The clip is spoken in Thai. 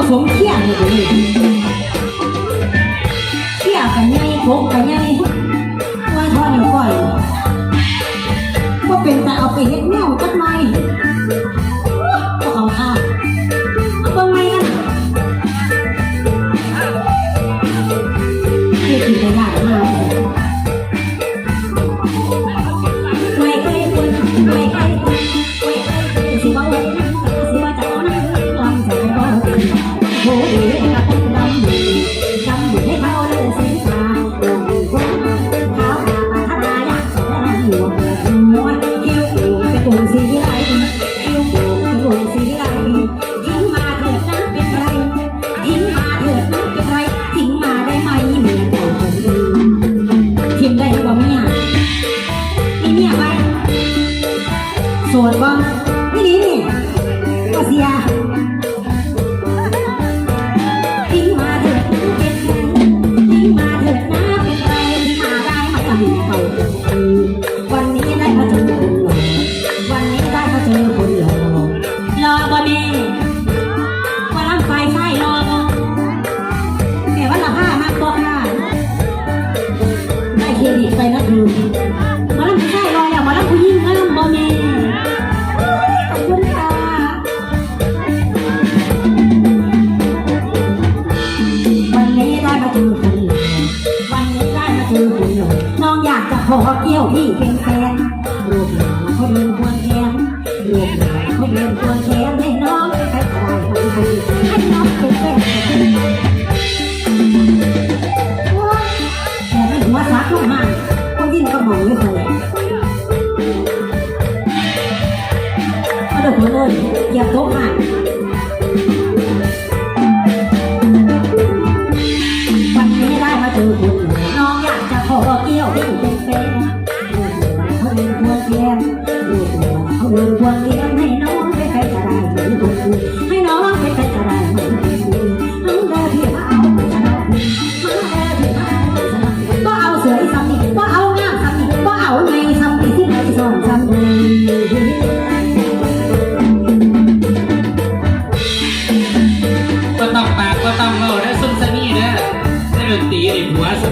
ผสมเขี้ยงอยู่ตรงนี้เขี้ยงกันไงพกกันไง ชวนบ้างไม่ดีก็เสีย วที่เป็นแฟนรูปหล่อเขาเดินควงแขนรูปหล่อเขาเดินควงแขนให้น้องใครก็ได้คนดีให้น้องเป็นแฟนแต่ไม่หัวซักลงมาเขายิ่นก็มองไม่เคยกระโดดเลยอยากโตกหัก no tiene más